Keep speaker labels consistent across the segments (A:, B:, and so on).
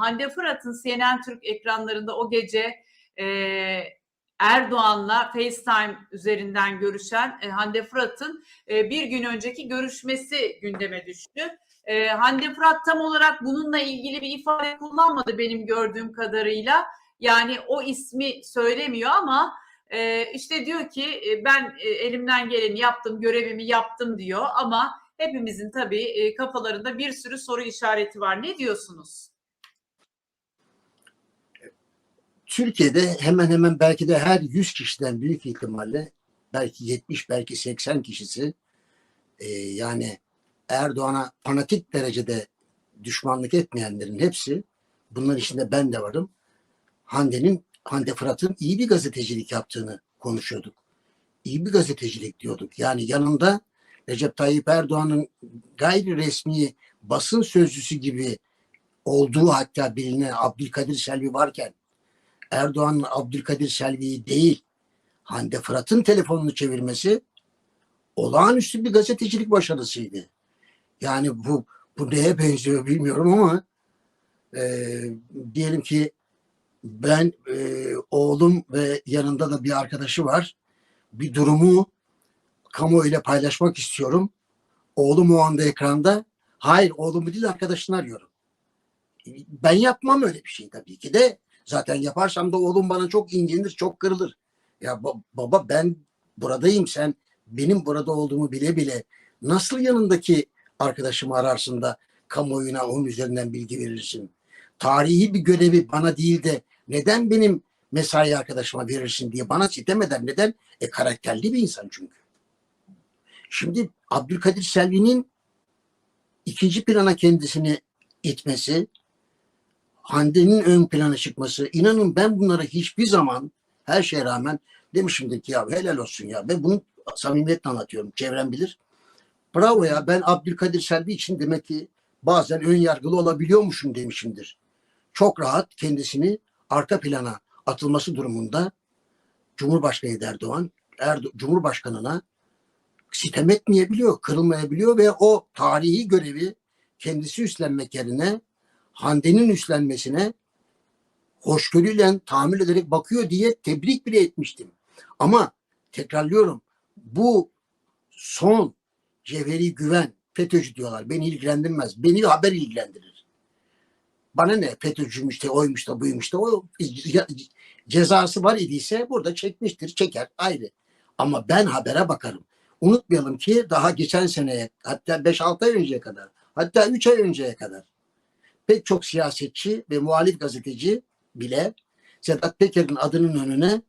A: Hande Fırat'ın CNN Türk ekranlarında o gece e, Erdoğan'la FaceTime üzerinden görüşen e, Hande Fırat'ın e, bir gün önceki görüşmesi gündeme düştü. E, Hande Fırat tam olarak bununla ilgili bir ifade kullanmadı benim gördüğüm kadarıyla. Yani o ismi söylemiyor ama e, işte diyor ki e, ben e, elimden geleni yaptım, görevimi yaptım diyor ama hepimizin tabii e, kafalarında bir sürü soru işareti var. Ne diyorsunuz?
B: Türkiye'de hemen hemen belki de her 100 kişiden büyük ihtimalle belki 70 belki 80 kişisi e, yani Erdoğan'a fanatik derecede düşmanlık etmeyenlerin hepsi bunların içinde ben de varım. Hande'nin Hande Fırat'ın iyi bir gazetecilik yaptığını konuşuyorduk. İyi bir gazetecilik diyorduk. Yani yanında Recep Tayyip Erdoğan'ın gayri resmi basın sözcüsü gibi olduğu hatta bilinen Abdülkadir Selvi varken Erdoğan'ın Abdülkadir Selvi'yi değil Hande Fırat'ın telefonunu çevirmesi olağanüstü bir gazetecilik başarısıydı. Yani bu bu neye benziyor bilmiyorum ama e, diyelim ki ben e, oğlum ve yanında da bir arkadaşı var. Bir durumu kamuoyuyla paylaşmak istiyorum. Oğlum o anda ekranda. Hayır oğlumu değil arkadaşını arıyorum. Ben yapmam öyle bir şey tabii ki de. Zaten yaparsam da oğlum bana çok incinir, çok kırılır. Ya ba- baba ben buradayım sen benim burada olduğumu bile bile nasıl yanındaki arkadaşımı ararsın da kamuoyuna onun üzerinden bilgi verirsin? Tarihi bir görevi bana değil de neden benim mesai arkadaşıma verirsin diye bana sitem eder. Neden? E karakterli bir insan çünkü. Şimdi Abdülkadir Selvi'nin ikinci plana kendisini itmesi, Hande'nin ön plana çıkması, inanın ben bunlara hiçbir zaman her şeye rağmen demişimdir ki ya helal olsun ya. Ben bunu samimiyetle anlatıyorum. Çevrem bilir. Bravo ya ben Abdülkadir Selvi için demek ki bazen ön yargılı olabiliyormuşum demişimdir. Çok rahat kendisini arka plana atılması durumunda Cumhurbaşkanı Erdoğan Erdo Cumhurbaşkanına sitem etmeyebiliyor, kırılmayabiliyor ve o tarihi görevi kendisi üstlenmek yerine Hande'nin üstlenmesine hoşgörüyle tahammül ederek bakıyor diye tebrik bile etmiştim. Ama tekrarlıyorum bu son cevheri güven FETÖ'cü diyorlar. Beni ilgilendirmez. Beni haber ilgilendirir. Bana ne FETÖ'cüymüş de oymuş da buymuş da o cezası var idiyse burada çekmiştir. Çeker ayrı. Ama ben habere bakarım. Unutmayalım ki daha geçen seneye hatta 5-6 ay önceye kadar hatta 3 ay önceye kadar pek çok siyasetçi ve muhalif gazeteci bile Sedat Peker'in adının önüne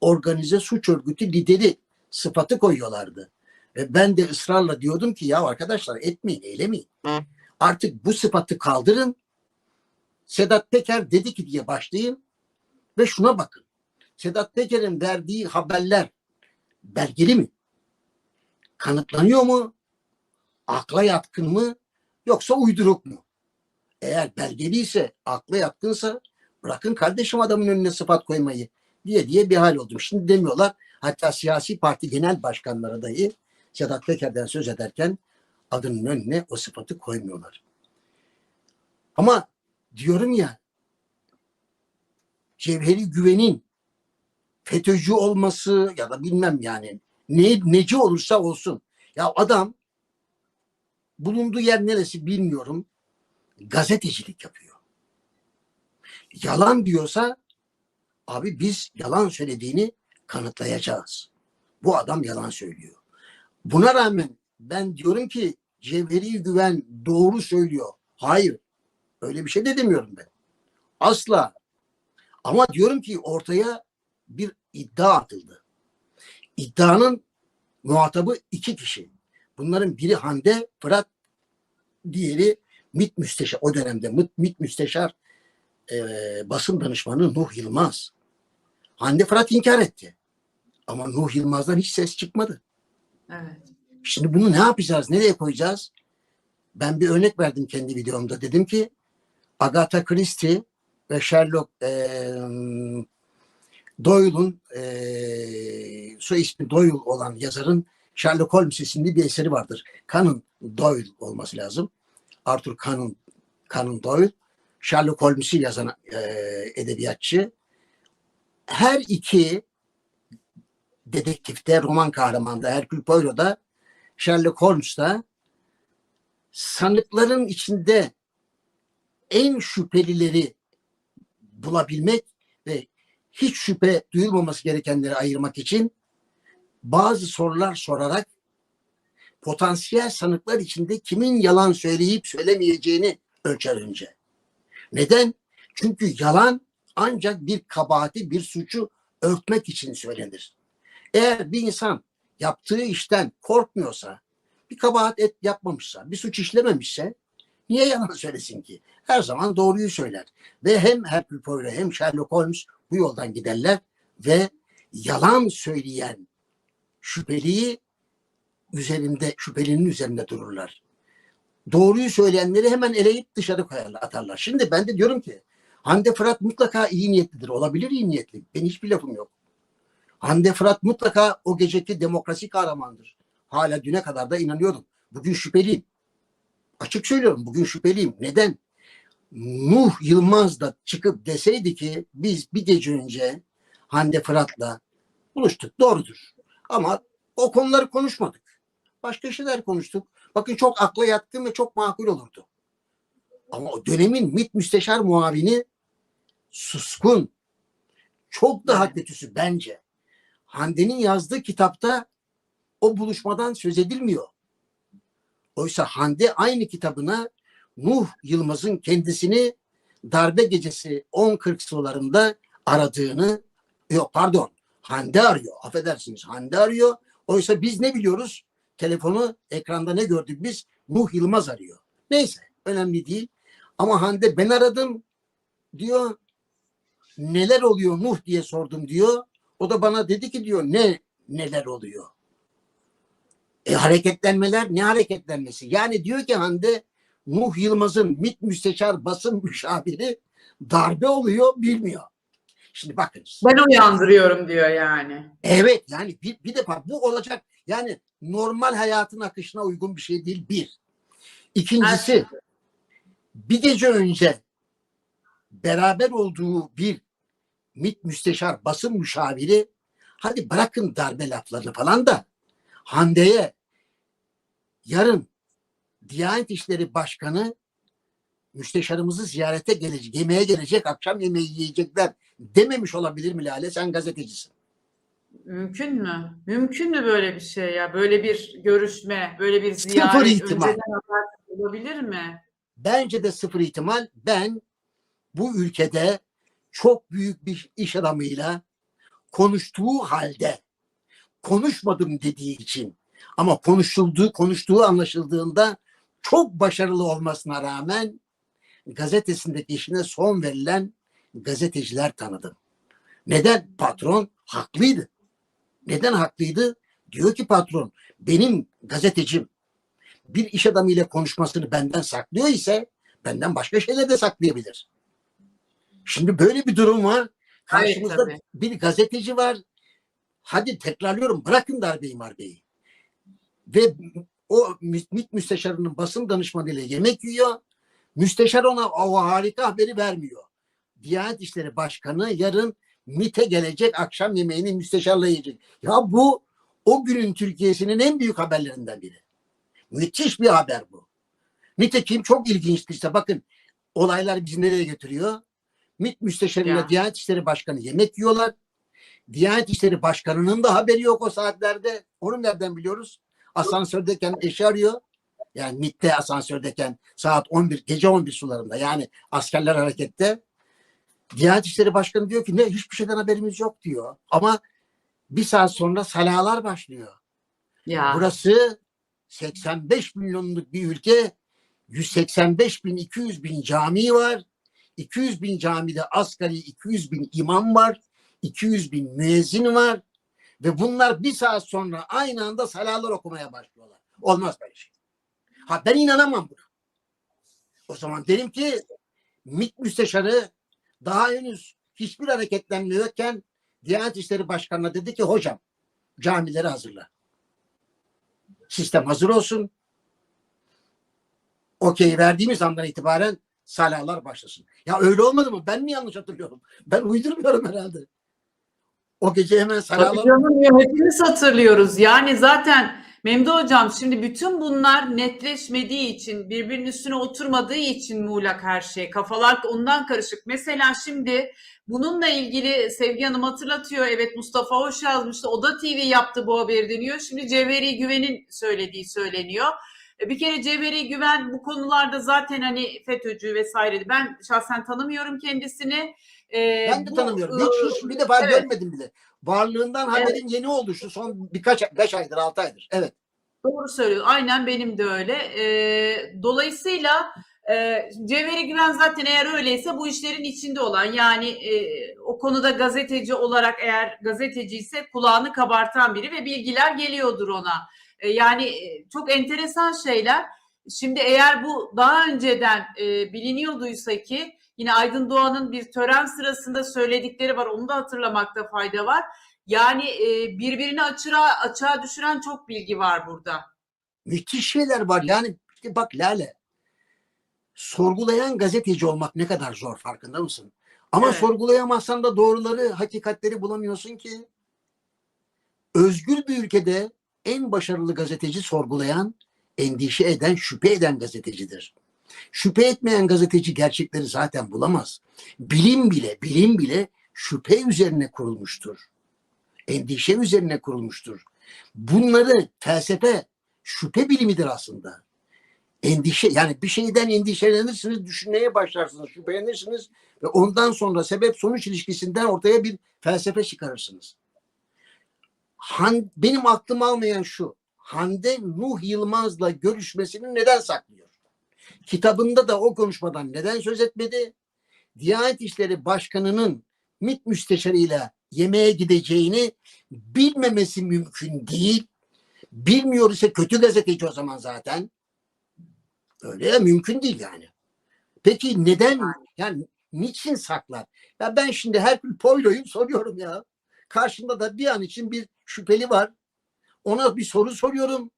B: organize suç örgütü lideri sıfatı koyuyorlardı. Ve ben de ısrarla diyordum ki ya arkadaşlar etmeyin, eylemeyin. Artık bu sıfatı kaldırın. Sedat Peker dedi ki diye başlayın ve şuna bakın. Sedat Peker'in verdiği haberler belgeli mi? Kanıtlanıyor mu? Akla yatkın mı? Yoksa uyduruk mu? Eğer belgeliyse, akla yatkınsa bırakın kardeşim adamın önüne sıfat koymayı diye diye bir hal oldum. Şimdi demiyorlar. Hatta siyasi parti genel başkanları dahi Sedat Peker'den söz ederken adının önüne o sıfatı koymuyorlar. Ama diyorum ya Cevheri Güven'in FETÖ'cü olması ya da bilmem yani ne, neci olursa olsun. Ya adam bulunduğu yer neresi bilmiyorum. Gazetecilik yapıyor. Yalan diyorsa abi biz yalan söylediğini kanıtlayacağız. Bu adam yalan söylüyor. Buna rağmen ben diyorum ki Cevheri Güven doğru söylüyor. Hayır. Öyle bir şey de demiyorum ben. Asla. Ama diyorum ki ortaya bir iddia atıldı. İddianın muhatabı iki kişi. Bunların biri Hande Fırat, diğeri MİT Müsteşar. O dönemde MİT, MİT Müsteşar e, basın danışmanı Nuh Yılmaz. Hande Fırat inkar etti. Ama Nuh Yılmaz'dan hiç ses çıkmadı.
A: Evet.
B: Şimdi bunu ne yapacağız? Nereye koyacağız? Ben bir örnek verdim kendi videomda. Dedim ki Agatha Christie ve Sherlock e, Doyle'un e, soy ismi Doyle olan yazarın Sherlock Holmes isimli bir eseri vardır. Conan Doyle olması lazım. Arthur Conan, Conan Doyle Sherlock Holmes'u yazan e, edebiyatçı. Her iki dedektifte, roman kahramanda, Hercule Poirot'da, Sherlock Holmes'ta sanıkların içinde en şüphelileri bulabilmek ve hiç şüphe duyulmaması gerekenleri ayırmak için bazı sorular sorarak potansiyel sanıklar içinde kimin yalan söyleyip söylemeyeceğini ölçer önce. Neden? Çünkü yalan ancak bir kabahati, bir suçu örtmek için söylenir. Eğer bir insan yaptığı işten korkmuyorsa, bir kabahat et yapmamışsa, bir suç işlememişse niye yalan söylesin ki? Her zaman doğruyu söyler. Ve hem Hercule Poirot hem Sherlock Holmes bu yoldan giderler ve yalan söyleyen şüpheliyi üzerinde, şüphelinin üzerinde dururlar. Doğruyu söyleyenleri hemen eleyip dışarı koyarlar, atarlar. Şimdi ben de diyorum ki Hande Fırat mutlaka iyi niyetlidir. Olabilir iyi niyetli. Benim hiçbir lafım yok. Hande Fırat mutlaka o geceki demokrasi kahramandır. Hala düne kadar da inanıyordum. Bugün şüpheliyim. Açık söylüyorum bugün şüpheliyim. Neden? Nuh Yılmaz da çıkıp deseydi ki biz bir gece önce Hande Fırat'la buluştuk. Doğrudur. Ama o konuları konuşmadık. Başka şeyler konuştuk. Bakın çok akla yatkın ve çok makul olurdu. Ama o dönemin MİT müsteşar muavini suskun. Çok daha kötüsü bence. Hande'nin yazdığı kitapta o buluşmadan söz edilmiyor. Oysa Hande aynı kitabına Nuh Yılmaz'ın kendisini darbe gecesi 10.40 sularında aradığını yok pardon Hande arıyor. Affedersiniz Hande arıyor. Oysa biz ne biliyoruz? Telefonu ekranda ne gördük biz? Nuh Yılmaz arıyor. Neyse önemli değil. Ama Hande ben aradım diyor. Neler oluyor Nuh diye sordum diyor. O da bana dedi ki diyor ne neler oluyor? E hareketlenmeler ne hareketlenmesi? Yani diyor ki Hande Nuh Yılmaz'ın MİT müsteşar basın müşaviri darbe oluyor bilmiyor. Şimdi bakınız.
A: Ben uyandırıyorum diyor yani.
B: Evet yani bir, bir defa bu olacak. Yani normal hayatın akışına uygun bir şey değil bir. İkincisi bir gece önce beraber olduğu bir MİT müsteşar basın müşaviri hadi bırakın darbe laflarını falan da Hande'ye yarın Diyanet İşleri Başkanı müsteşarımızı ziyarete gelecek, yemeğe gelecek, akşam yemeği yiyecekler dememiş olabilir mi Lale? Sen gazetecisin.
A: Mümkün mü? Mümkün mü böyle bir şey ya? Böyle bir görüşme, böyle bir ziyaret
B: Sıfır ihtimal.
A: önceden haber olabilir mi?
B: Bence de sıfır ihtimal. Ben bu ülkede çok büyük bir iş adamıyla konuştuğu halde konuşmadım dediği için ama konuşulduğu konuştuğu anlaşıldığında çok başarılı olmasına rağmen gazetesindeki işine son verilen gazeteciler tanıdım. Neden? Patron haklıydı. Neden haklıydı? Diyor ki patron benim gazetecim bir iş adamıyla konuşmasını benden saklıyor ise benden başka şeyler de saklayabilir. Şimdi böyle bir durum var. Karşımızda
A: tabii.
B: bir gazeteci var. Hadi tekrarlıyorum bırakın darbeyi marbeyi. Ve o MİT müsteşarının basın danışmanıyla yemek yiyor. Müsteşar ona o harika haberi vermiyor. Diyanet İşleri Başkanı yarın MİT'e gelecek akşam yemeğini müsteşarla yiyecek. Ya bu o günün Türkiye'sinin en büyük haberlerinden biri. Müthiş bir haber bu. Nitekim çok ilginçti işte bakın olaylar bizi nereye götürüyor? MİT müsteşarıyla
A: Ya.
B: Diyanet İşleri Başkanı yemek yiyorlar. Diyanet İşleri Başkanı'nın da haberi yok o saatlerde. Onu nereden biliyoruz? Asansördeyken eşi arıyor. Yani MİT'te asansördeyken saat 11 gece 11 sularında yani askerler harekette. Diyanet İşleri Başkanı diyor ki ne hiçbir şeyden haberimiz yok diyor. Ama bir saat sonra salalar başlıyor.
A: Ya.
B: Burası 85 milyonluk bir ülke. 185 bin 200 bin cami var. 200 bin camide asgari 200 bin imam var. 200 bin müezzin var. Ve bunlar bir saat sonra aynı anda salalar okumaya başlıyorlar. Olmaz böyle şey. Ha ben inanamam buna. O zaman derim ki MİT müsteşarı daha henüz hiçbir hareketlenme yokken Diyanet İşleri Başkanı'na dedi ki hocam camileri hazırla sistem hazır olsun. Okey verdiğimiz andan itibaren salalar başlasın. Ya öyle olmadı mı? Ben mi yanlış hatırlıyorum? Ben uydurmuyorum herhalde. O gece hemen
A: Tabii
B: salalar
A: canım ya hepimiz hatırlıyoruz. Yani zaten Memdu Hocam şimdi bütün bunlar netleşmediği için, birbirinin üstüne oturmadığı için muğlak her şey. Kafalar ondan karışık. Mesela şimdi bununla ilgili Sevgi Hanım hatırlatıyor. Evet Mustafa Hoş yazmıştı. O da TV yaptı bu haberi deniyor. Şimdi Cevheri Güven'in söylediği söyleniyor. E, Bir kere Cevheri Güven bu konularda zaten hani FETÖ'cü vesaire. Ben şahsen tanımıyorum kendisini. E,
B: ben de
A: bu,
B: tanımıyorum.
A: e,
B: Hiç, hiç bir defa
A: evet.
B: görmedim bile. Varlığından haberim yeni oldu şu son birkaç beş aydır, altı aydır. Evet.
A: Doğru söylüyor. Aynen benim de öyle. Ee, dolayısıyla e, Cevheri Güven zaten eğer öyleyse bu işlerin içinde olan yani e, o konuda gazeteci olarak eğer gazeteci ise kulağını kabartan biri ve bilgiler geliyordur ona. E, yani e, çok enteresan şeyler. Şimdi eğer bu daha önceden e, biliniyorduysa ki yine Aydın Doğan'ın bir tören sırasında söyledikleri var onu da hatırlamakta fayda var. Yani e, birbirini açığa, açığa düşüren çok bilgi var burada.
B: Müthiş şeyler var. Yani bak Lale. Sorgulayan gazeteci olmak ne kadar zor farkında mısın? Ama
A: Evet.
B: sorgulayamazsan da doğruları, hakikatleri bulamıyorsun ki. Özgür bir ülkede en başarılı gazeteci sorgulayan, endişe eden, şüphe eden gazetecidir. Şüphe etmeyen gazeteci gerçekleri zaten bulamaz. Bilim bile, bilim bile şüphe üzerine kurulmuştur. Endişe üzerine kurulmuştur. Bunları felsefe şüphe bilimidir aslında. Endişe yani bir şeyden endişelenirsiniz, düşünmeye başlarsınız, şüphelenirsiniz ve ondan sonra sebep sonuç ilişkisinden ortaya bir felsefe çıkarırsınız. Han, benim aklım almayan şu. Hande Nuh Yılmaz'la görüşmesini neden saklıyor? Kitabında da o konuşmadan neden söz etmedi? Diyanet İşleri Başkanı'nın MİT müsteşarıyla yemeğe gideceğini bilmemesi mümkün değil. Bilmiyor ise kötü gazeteci o zaman zaten. Öyle ya mümkün değil yani. Peki neden yani niçin saklar? Ya ben şimdi Herkül Poirot'u soruyorum ya. Karşında da bir an için bir şüpheli var. Ona bir soru soruyorum.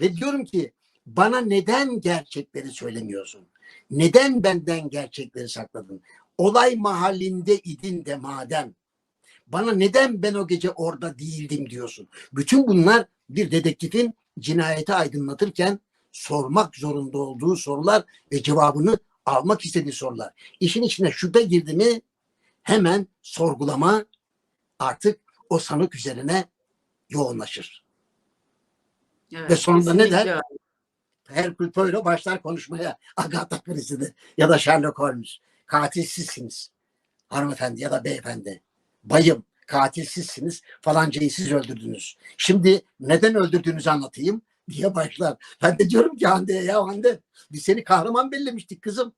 B: Ve diyorum ki bana neden gerçekleri söylemiyorsun? Neden benden gerçekleri sakladın? Olay mahallinde idin de madem. Bana neden ben o gece orada değildim diyorsun. Bütün bunlar bir dedektifin cinayeti aydınlatırken sormak zorunda olduğu sorular ve cevabını almak istediği sorular. İşin içine şüphe girdi mi hemen sorgulama artık o sanık üzerine yoğunlaşır.
A: Evet,
B: Ve sonunda ne der? Herkül Poirot başlar konuşmaya Agatha Christie'de ya da Sherlock Holmes. Katil sizsiniz hanımefendi ya da beyefendi. Bayım katil sizsiniz falancayı siz öldürdünüz. Şimdi neden öldürdüğünüzü anlatayım diye başlar. Ben de diyorum ki Hande'ye ya Hande biz seni kahraman bellemiştik kızım.